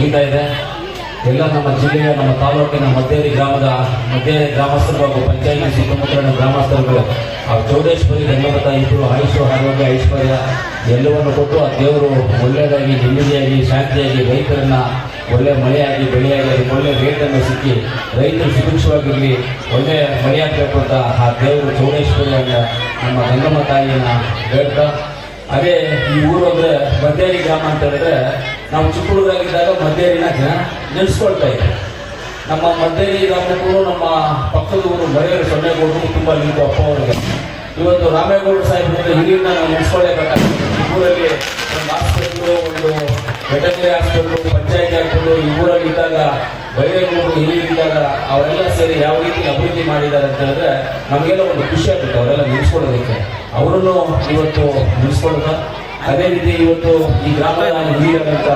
ಮುಗಿತಾ ಇದೆ. ಎಲ್ಲ ನಮ್ಮ ಜಿಲ್ಲೆಯ, ನಮ್ಮ ತಾಲೂಕಿನ ಮದ್ದೇರಿ ಗ್ರಾಮದ, ಮದ್ದೇರಿ ಗ್ರಾಮಸ್ಥರು ಹಾಗೂ ಪಂಚಾಯತಿ ಸುತ್ತಮುತ್ತಲಿನ ಗ್ರಾಮಸ್ಥರುಗಳು, ಆ ಚೌಡೇಶ್ವರಿ ಗಂಗಮತ ಇಬ್ಬರು ಆಯುಷು ಆರೋಗ್ಯ, ಐಶ್ವರ್ಯ ಎಲ್ಲವನ್ನು ಕೊಟ್ಟು ಆ ದೇವರು ಒಳ್ಳೆಯದಾಗಿ, ನೆಮ್ಮದಿಯಾಗಿ, ಶಾಂತಿಯಾಗಿ ರೈತರನ್ನು ಒಳ್ಳೆ ಮಳೆಯಾಗಿ, ಬೆಳೆಯಾಗಿ ಅದಕ್ಕೆ ಒಳ್ಳೆ ರೇಟನ್ನು ಸಿಕ್ಕಿ, ರೈತರು ಸುಭಿಕ್ಷವಾಗಿರಲಿ, ಒಳ್ಳೆ ಮಳೆಯಾಗಬೇಕು ಅಂತ ಆ ದೇವರು ಚೌಡೇಶ್ವರಿ ಅಂತ ನಮ್ಮ ಗಂಗಮ್ಮ ತಾಯಿಯನ್ನು ಹೇಳ್ತಾ, ಅದೇ ಈ ಊರು ಅಂದರೆ ಗ್ರಾಮ ಅಂತ ಹೇಳಿದ್ರೆ ನಾವು ಚಿಕ್ಕ ಮದ್ದೇರಿನ ಜನ ನೆನೆಸ್ಕೊಳ್ತಾ ಇದ್ದಾರೆ. ನಮ್ಮ ಮದ್ದೇರಿ ಗ್ರಾಮಕ್ಕೂ ನಮ್ಮ ಪಕ್ಕದ ಊರು ಮರೆಯರು ಸೊನ್ನೆಗೌಡರು ತುಂಬ ನಿಂತು ಅಪ್ಪ ಅವರಿಗೆ. ಇವತ್ತು ರಾಮೇಗೌಡ ಸಾಹೇಬ್ರಿಂದ ಹಿರಿಯನ್ನ ನಾವು ನೆನೆಸ್ಕೊಳ್ಳೇಬೇಕಾಗ್ತದೆ ಊರಲ್ಲಿ ಒಂದು ಹಾಸ್ಪಿಟ್ಲು ಒಂದು ವೆಟರ್ನರಿ ಹಾಸ್ಪಿಟ್ಲು ಪಂಚಾಯತಿ ಹಾಸ್ಪಿಟ್ಲು ಈ ಊರಲ್ಲಿ ಇದ್ದಾಗ ಬೈರೇಗೌಡರು ಹಿರಿಯರಿದ್ದಾಗ ಅವರೆಲ್ಲ ಸೇರಿ ಯಾವ ರೀತಿ ಅಭಿವೃದ್ಧಿ ಮಾಡಿದ್ದಾರೆ ಅಂತ ಹೇಳಿದ್ರೆ ನಮಗೆಲ್ಲ ಒಂದು ಖುಷಿ ಆಗುತ್ತೆ ಅವರೆಲ್ಲ ನೆನೆಸ್ಕೊಳ್ಳೋದಕ್ಕೆ. ಅವರನ್ನು ಇವತ್ತು ನೆನೆಸ್ಕೊಳ್ಳೋದ ಅದೇ ರೀತಿ ಇವತ್ತು ಈ ಗ್ರಾಮದ ಹಿರಿಯರಂತ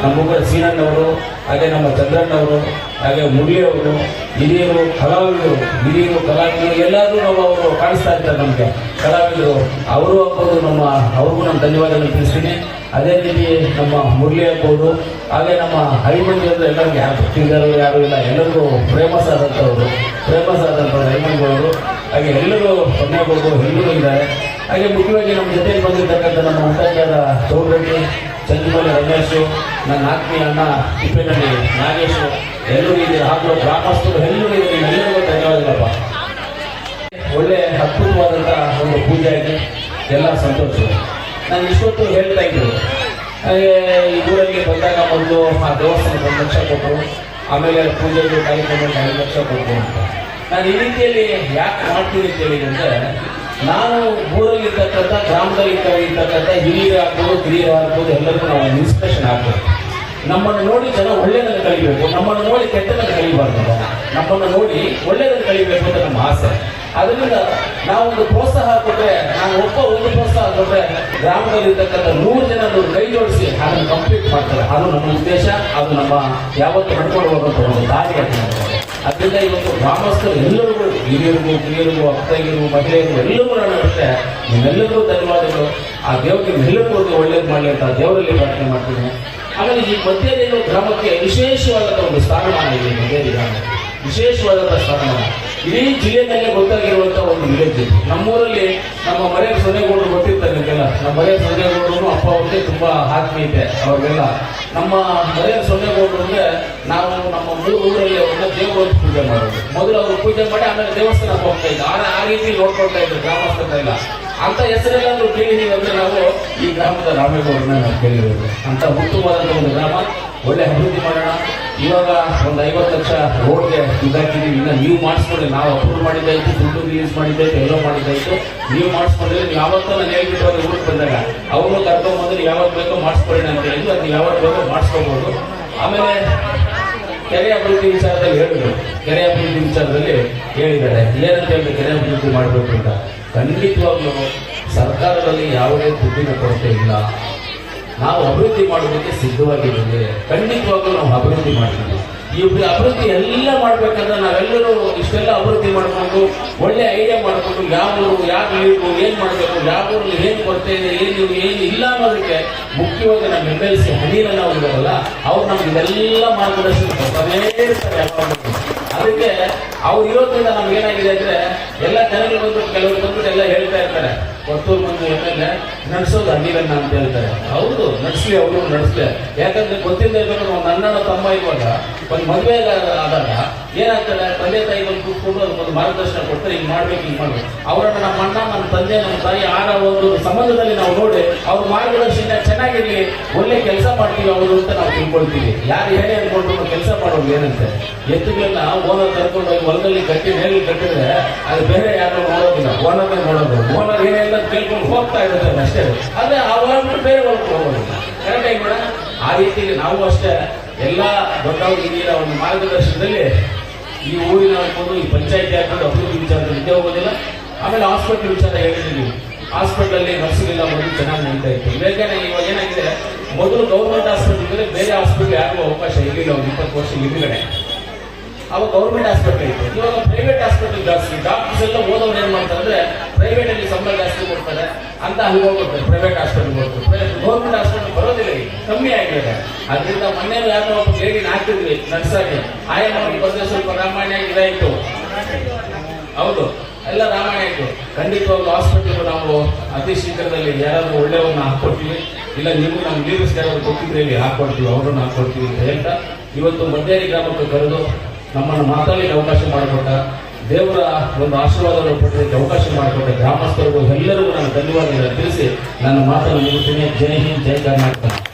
ನಮ್ಮ ಮುಖ ಸೀನಣ್ಣವರು ಹಾಗೆ ನಮ್ಮ ಚಂದ್ರಣ್ಣವರು ಹಾಗೆ ಮುರಳಿ ಅವರು, ಹಿರಿಯರು, ಕಲಾವಿದರು ಹಿರಿಯರು, ಕಲಾವಿದರು ಎಲ್ಲರೂ ನಾವು ಅವರು ಕಾಣಿಸ್ತಾ ಇರ್ತಾರೆ ನಮಗೆ. ಕಲಾವಿದರು, ಅವರು ಹಬ್ಬದು ನಮ್ಮ, ಅವ್ರಿಗೂ ನಮ್ಮ ಧನ್ಯವಾದಗಳು ತಿಳಿಸ್ತೀನಿ. ಅದೇ ರೀತಿ ನಮ್ಮ ಮುರಳಿ ಆಗ್ಬೋದು, ಹಾಗೆ ನಮ್ಮ ಹೈಮಂದಿ ಅಂದ್ರೆ ಎಲ್ಲರಿಗೂ ಯಾರು ಗೊತ್ತಿಲ್ಲದರು ಯಾರು ಇಲ್ಲ, ಎಲ್ಲರಿಗೂ ಫೇಮಸ್ ಆದಂಥವ್ರು ಫೇಮಸ್ ಆದಂಥವ್ರು ಹೈಮಂದಿಯವರು ಹಾಗೆ ಎಲ್ಲರೂ ಸೊನ್ನೆಗೌಡರು ಎಲ್ಲರೂ ಇದ್ದಾರೆ. ಹಾಗೆ ಮುಖ್ಯವಾಗಿ ನಮ್ಮ ಜೊತೆಗೆ ಬಂದಿರತಕ್ಕಂಥ ನಮ್ಮ ಉಂಟಾಚಾರ ಚೌಡ್ರೆಡ್ಡಿ ಚಂದ್ರಮೌಳಿ ರಮೇಶು, ನನ್ನ ಆತ್ಮೀಯ ಅಣ್ಣ ತಿಪ್ಪೇನಹಳ್ಳಿ ನಾಗೇಶು, ಎಲ್ಲರೂ ಇದೆ ಹಾಗೂ ಗ್ರಾಮಸ್ಥರು ಎಲ್ಲರೂ ಇದೆ ಎಲ್ಲರಿಗೂ ಧನ್ಯವಾದಗಳಪ್ಪ. ಒಳ್ಳೆ ಅದ್ಭುತವಾದಂತಹ ಒಂದು ಪೂಜೆ ಆಗಿ ಎಲ್ಲ ಸಂತೋಷ. ನಾನು ಇಷ್ಟೊತ್ತು ಹೇಳ್ತಾ ಇದ್ದರು ಹಾಗೆ ಈ ಊರಲ್ಲಿ ಬಂದಾಗ ಮೊದಲು ಆ ದೇವಸ್ಥಾನಕ್ಕೆ ಒಂದು ಲಕ್ಷ ಕೊಟ್ಟರು. ಆಮೇಲೆ ಪೂಜೆಗೆ ಕಾರ್ಯಕ್ರಮಕ್ಕೆ ಐದು ಲಕ್ಷ ಕೊಟ್ಟರು ಅಂತ. ನಾನು ಈ ರೀತಿಯಲ್ಲಿ ಯಾಕೆ ಮಾಡ್ತೀನಿ ಅಂತ ಹೇಳಿದ್ರೆ ನಾನು ಊರಲ್ಲಿ ಇರ್ತಕ್ಕಂಥ ಗ್ರಾಮದಲ್ಲಿ ಇರ್ತಕ್ಕಂಥ ಹಿರಿಯರು ಆಗ್ಬೋದು ಕಿರಿಯರು ಆಗ್ಬೋದು, ಎಲ್ಲರಿಗೂ ನಾವು ಇನ್ಸ್ಪಿರೇಷನ್ ಆಗ್ಬೋದು. ನಮ್ಮನ್ನು ನೋಡಿ ಜನ ಒಳ್ಳೆಯದನ್ನು ಕಲಿಬೇಕು, ನಮ್ಮನ್ನು ನೋಡಿ ಕೆಟ್ಟದನ್ನು ಕಲಿಬಾರ್ದು. ನಮ್ಮನ್ನು ನೋಡಿ ಒಳ್ಳೆಯದನ್ನು ಕಲಿಬೇಕು ಅಂತ ನಮ್ಮ ಆಸೆ. ಅದರಿಂದ ನಾವೊಂದು ಪ್ರೋತ್ಸಾಹ ಕೊಟ್ಟರೆ ನಾನು ಒಬ್ಬ ಒಂದು ಪ್ರೋತ್ಸಾಹ ಕೊಟ್ಟರೆ ಗ್ರಾಮದಲ್ಲಿರ್ತಕ್ಕಂಥ ನೂರು ಜನ ನೂರು ಕೈ ಜೋಡಿಸಿ ಅದನ್ನು ಕಂಪ್ಲೀಟ್ ಮಾಡ್ತಾರೆ. ಅದು ನಮ್ಮ ಉದ್ದೇಶ, ಅದು ನಮ್ಮ ಯಾವತ್ತು ಕಂಡುಕೊಳ್ಳುವಂಥ ಒಂದು ದಾರಿ ಅಂತ. ಅದರಿಂದ ಇವತ್ತು ಗ್ರಾಮಸ್ಥರು ಎಲ್ಲರಿಗೂ ಹಿರಿಯರಿಗೂ ಕಿರಿಯರಿಗೂ ಅಕ್ಕಗಿರಿಗೂ ಮಹಿಳೆಯರು ಎಲ್ಲರೂ ನಾನು ಬಿಟ್ಟೆ ನಿಮ್ಮೆಲ್ಲರಿಗೂ ಧನ್ಯವಾದಗಳು. ಆ ದೇವರಿಗೆ ನಿಮ್ಮೆಲ್ಲರಿಗೂ ಒಳ್ಳೇದು ಮಾಡಲಿ ಅಂತ ದೇವರಲ್ಲಿ ಪ್ರಾರ್ಥನೆ ಮಾಡ್ತೀನಿ ಆಮೇಲೆ ಈ ಮಧ್ಯದೇವ ಗ್ರಾಮಕ್ಕೆ ವಿಶೇಷವಾದಂಥ ಒಂದು ಸ್ಥಾನಮಾನ ಇದೆ. ಮಧ್ಯದಿ ವಿಶೇಷವಾದಂಥ ಸ್ಥಾನಮಾನ. ಇಡೀ ಜಿಲ್ಲೆಯಲ್ಲೇ ಗೊತ್ತಾಗಿರುವಂಥ ಒಂದು ವಿಲೇಜ್ ನಮ್ಮೂರಲ್ಲಿ ನಮ್ಮ ಮರೆಯ ಸೊನೆಗೌಡರು ಗೊತ್ತಿರ್ತಾರೆ ನಿಮಗೆಲ್ಲ. ನಮ್ಮ ಮರೆಯ ಸೊನೆಗೌಡರು ಅಪ್ಪ ಅವ್ರಿಗೆ ತುಂಬ ಆತ್ಮೀಯತೆ. ಅವ್ರಿಗೆಲ್ಲ ನಮ್ಮ ಮರೆಯ ಸೊನ್ನೆಗೌಡರು ಅಂದ್ರೆ ನಾವು ನಮ್ಮ ಮೂರು ಊರಲ್ಲಿ ಅವ್ರನ್ನ ದೇವರ ಪೂಜೆ ಮಾಡೋದು. ಮೊದಲು ಅವರು ಪೂಜೆ ಮಾಡಿ ಆಮೇಲೆ ದೇವಸ್ಥಾನಕ್ಕೆ ಹೋಗ್ತಾ ಇದ್ದ ಆ ರೀತಿ ನೋಡ್ಕೊಳ್ತಾ ಇದ್ರು ಗ್ರಾಮಸ್ಥರೆಲ್ಲ. ಅಂತ ಹೆಸರೆಲ್ಲಾದ್ರೂ ಕೇಳಿದೀವಿ ಅಂದ್ರೆ ನಾವು ಈ ಗ್ರಾಮದ ರಾಮೇಗೌಡರನ್ನ ನಾವು ಕೇಳಿರೋದು. ಅಂತ ಉತ್ತಮವಾದಂಥ ಒಂದು ಗ್ರಾಮ. ಒಳ್ಳೆ ಅಭಿವೃದ್ಧಿ ಮಾಡೋಣ. ಇವಾಗ ಒಂದು ಐವತ್ತು ಲಕ್ಷ ರೋಡ್ಗೆ ಇದಾಗಿದ್ದೀವಿ ಇನ್ನು ನೀವು ಮಾಡಿಸ್ಕೊಳ್ಳಿ. ನಾವು ಅಪ್ರೂವ್ ಮಾಡಿದ್ದಾಯ್ತು ದುಡ್ಡು ರಿಲೀಸ್ ಮಾಡಿದ್ದಾಯ್ತು ಎಲ್ಲೋ ಮಾಡಿದ್ದಾಯ್ತು ನೀವು ಮಾಡಿಸ್ಕೊಂಡ್ರೆ ನೀವು ಯಾವತ್ತೂ ನಾನು ಹೇಳ್ಬಿಟ್ಟು ಅವ್ರಿಗೆ ಊರಿಗೆ ಬಂದಾಗ ಅವರು ಕರ್ಕೊಂಬಂದ್ರೆ ಯಾವತ್ತು ಬೇಕೋ ಮಾಡಿಸ್ಕೊಳ್ಳಿ ಅಂತ ಹೇಳಿದ್ರು ಅದು ಯಾವತ್ತು ಬೇಕೋ ಮಾಡಿಸ್ಕೊಬೋದು. ಆಮೇಲೆ ಕೆರೆ ಅಭಿವೃದ್ಧಿ ವಿಚಾರದಲ್ಲಿ ಹೇಳಿದ್ರು ಕೆರೆ ಅಭಿವೃದ್ಧಿ ವಿಚಾರದಲ್ಲಿ ಹೇಳಿದ್ದಾರೆ. ಏನಂತ ಹೇಳಿದ್ರೆ ಕೆರೆ ಅಭಿವೃದ್ಧಿ ಮಾಡಬೇಕು ಅಂತ. ಖಂಡಿತವಾಗ್ಲೂ ಸರ್ಕಾರದಲ್ಲಿ ಯಾವುದೇ ದುಡ್ಡಿನ ಕೊರತೆ ಇಲ್ಲ. ನಾವು ಅಭಿವೃದ್ಧಿ ಮಾಡೋದಕ್ಕೆ ಸಿದ್ಧವಾಗಿದ್ದೇವೆ. ಖಂಡಿತವಾಗ್ಲೂ ನಾವು ಅಭಿವೃದ್ಧಿ ಮಾಡ್ತೀವಿ. ಈ ಅಭಿವೃದ್ಧಿ ಎಲ್ಲ ಮಾಡ್ಬೇಕಂದ್ರೆ ನಾವೆಲ್ಲರೂ ಇಷ್ಟೆಲ್ಲ ಅಭಿವೃದ್ಧಿ ಮಾಡಿಕೊಂಡು, ಒಳ್ಳೆ ಐಡಿಯಾ ಮಾಡಿಕೊಂಡು, ಯಾವ ಊರು ನೀರು, ಏನು ಮಾಡಬೇಕು, ಯಾವ ಊರಲ್ಲಿ ಏನು ಕೊರತೆ ಇದೆ, ಏನು ಏನು ಇಲ್ಲ ಅನ್ನೋದಕ್ಕೆ ಮುಖ್ಯವಾಗಿ ನಮ್ಮ ಎಂ ಎಲ್ ಸಿ ಹಣೀಲ ನಾವು ಇದಾರಲ್ಲ ಅವ್ರು ನಮ್ಗೆ ಇದೆಲ್ಲ ಮಾರ್ಗದರ್ಶನ ಇರ್ತಾರೆ. ಅದಕ್ಕೆ ಅವ್ರು ಇರೋದ್ರಿಂದ ನಮ್ಗೆ ಏನಾಗಿದೆ ಅಂದ್ರೆ ಎಲ್ಲ ಜನಗಳು ಬಂದು ಕೆಲವರು ಬಂದ್ಬಿಟ್ಟು ಎಲ್ಲ ಹೇಳ್ತಾ ಇರ್ತಾರೆ. ಕೊಟ್ಟೂರು ಬಂದು ಎ ನಡೆಸೋದು ಹಣ್ಣಿರನ್ನ ಅಂತ ಹೇಳ್ತಾರೆ. ಹೌದು, ನಡೆಸ್ಲಿ, ಅವರು ನಡೆಸ್ಲಿ. ಯಾಕಂದ್ರೆ ಗೊತ್ತಿಲ್ಲ ಇರ್ಬೇಕು ನಾವು ಅಣ್ಣನ ತಮ್ಮ ಇರುವಾಗ ಒಂದು ಮದುವೆ ಆದಾಗ ಏನಾಗ್ತದೆ? ತಂದೆ ತಾಯಿ ಬಂದು ಕೂತ್ಕೊಂಡು ಅದಕ್ಕೊಂದು ಮಾರ್ಗದರ್ಶನ ಕೊಡ್ತಾರೆ, ಹಿಂಗೆ ಮಾಡ್ಬೇಕು ಹಿಂಗೆ ಮಾಡ್ಬೇಕು. ಅವರನ್ನ ನಮ್ಮ ಅಣ್ಣ, ನಮ್ಮ ತಂದೆ, ನಮ್ಮ ತಾಯಿ ಆರ ಒಂದು ಸಂಬಂಧದಲ್ಲಿ ನಾವು ನೋಡಿ ಅವ್ರ ಮಾರ್ಗದರ್ಶನ ಚೆನ್ನಾಗಿರ್ಲಿ, ಒಳ್ಳೆ ಕೆಲಸ ಮಾಡ್ತೀವಿ ಅವರು ಅಂತ ನಾವು ತಿಳ್ಕೊಳ್ತೀವಿ. ಯಾರು ಹೇಳಿ ಅನ್ಕೊಂಡ್ರು ಕೆಲಸ ಮಾಡೋದು ಏನಂತೆ? ಎತ್ತುಗಳನ್ನ ಓನರ್ ಕರ್ಕೊಂಡು ಹೋಗಿ ಹೊಲದಲ್ಲಿ ಕಟ್ಟಿ ನೇಲಿ ಕಟ್ಟಿದ್ರೆ ಅದು ಬೇರೆ ಯಾರು ನೋಡೋದಿಲ್ಲ. ಓನರ್ನೇ ನೋಡೋದು. ಓನರ್ ಏನೆಲ್ಲ ಕೇಳ್ಕೊಂಡು ಹೋಗ್ತಾ ಇರುತ್ತೆ ಅಷ್ಟೇ. ಅಂದ್ರೆ ಅವರನ್ನು ಬೇರೆ ಹೋಗೋದಿಲ್ಲ ಕರೆಕ್ಟಾಗಿ ಕೂಡ ಆ ರೀತಿಯಲ್ಲಿ ನಾವು ಅಷ್ಟೇ ಎಲ್ಲ ದೊಡ್ಡವರು ಹಿರಿಯರ ಒಂದು ಮಾರ್ಗದರ್ಶನದಲ್ಲಿ ಈ ಊರಿನ ಹಾಕೊಂಡು ಈ ಪಂಚಾಯತಿ ಹಾಕೊಂಡು ಅಭಿವೃದ್ಧಿ ವಿಚಾರದಲ್ಲಿ ನಿದ್ದೆ ಹೋಗೋದಿಲ್ಲ. ಆಮೇಲೆ ಹಾಸ್ಪಿಟಲ್ ವಿಚಾರ ಹೇಳಿದ್ದೀವಿ ಹಾಸ್ಪಿಟಲ್ ಅಲ್ಲಿ ನರ್ಸಿಗೆಲ್ಲ ಮೊದಲು ಚೆನ್ನಾಗಿ ನೋಡ್ತಾ ಇತ್ತು. ಬೇಗನೆ ಇವಾಗ ಏನಾಗಿದೆ? ಮೊದಲು ಗೌರ್ಮೆಂಟ್ ಹಾಸ್ಪಿಟಲ್ ಇದ್ರೆ ಬೇರೆ ಹಾಸ್ಪಿಟಲ್ ಯಾರಿಗೂ ಅವಕಾಶ ಇರಲಿಲ್ಲ ಒಂದು ಇಪ್ಪತ್ತು ವರ್ಷ ಹಿಂದ್ಗಡೆ. ಅವಾಗ ಗೌರ್ಮೆಂಟ್ ಆಸ್ಪತ್ರೆ ಇತ್ತು. ಇವಾಗ ಪ್ರೈವೇಟ್ ಹಾಸ್ಪಿಟಲ್ ಜಾಸ್ತಿ. ಡಾಕ್ಟರ್ಸ್ ಎಲ್ಲ ಓದೋರು ಏನ್ ಮಾಡ್ತಾರೆ ಪ್ರೈವೇಟ್ ಅಲ್ಲಿ ಸಂಬಳ ಜಾಸ್ತಿ ಕೊಡ್ತಾರೆ, ಅಂತ ಅಲ್ಲಿ ಹೋಗ್ಬಿಡ್ತಾರೆ ಪ್ರೈವೇಟ್ ಹಾಸ್ಪಿಟಲ್ ಹೋಗ್ತಾರೆ ಗೌರ್ಮೆಂಟ್ ಹಾಸ್ಪಿಟಲ್ ಬರೋದಿಲ್ಲ ಈಗ, ಕಮ್ಮಿ ಆಗಿದೆ. ಅದರಿಂದ ಮೊನ್ನೆ ಯಾರೋ ಒಬ್ಬ ಹಾಕಿದ್ವಿ ಆಯಾ, ನಮಗೆ ಬಂದ್ರೆ ಸ್ವಲ್ಪ ರಾಮಾಯಣ ಇದಾಯಿತು ಹೌದು, ಎಲ್ಲ ರಾಮಾಯಣ ಆಯ್ತು ಖಂಡಿತವಾಗ್ಲೂ ಹಾಸ್ಪಿಟಲ್ ನಾವು ಅತಿ ಶೀಘ್ರದಲ್ಲಿ ಯಾರಾದ್ರೂ ಒಳ್ಳೆಯವ್ರನ್ನ ಹಾಕೊಡ್ತೀವಿ ಇಲ್ಲ, ನೀವು ನಮ್ಮ ಲೀಡರ್ಸ್ ಯಾರಾದ್ರು ಇಲ್ಲಿ ಹಾಕೊಡ್ತೀವಿ ಅವ್ರನ್ನ ಹಾಕೊಡ್ತೀವಿ ಅಂತ ಹೇಳ್ತಾ, ಇವತ್ತು ಮಧ್ಯಾಹ್ನ ಗ್ರಾಮಕ್ಕೆ ಕರೆದು ನಮ್ಮನ್ನು ಮಾತಾಡಲಿಕ್ಕೆ ಅವಕಾಶ ಮಾಡಿಕೊಟ್ಟ ದೇವರ ಒಂದು ಆಶೀರ್ವಾದವನ್ನು ಪಡೆಯೋದಕ್ಕೆ ಅವಕಾಶ ಮಾಡಿಕೊಟ್ಟ ಗ್ರಾಮಸ್ಥರಿಗೂ ಎಲ್ಲರಿಗೂ ನಾನು ಧನ್ಯವಾದಗಳನ್ನು ತಿಳಿಸಿ ನನ್ನ ಮಾತನ್ನು ಮುಗಿಸ್ತೀನಿ. ಜೈ ಹಿಂದ್, ಜೈ ಕರ್ನಾಟಕ.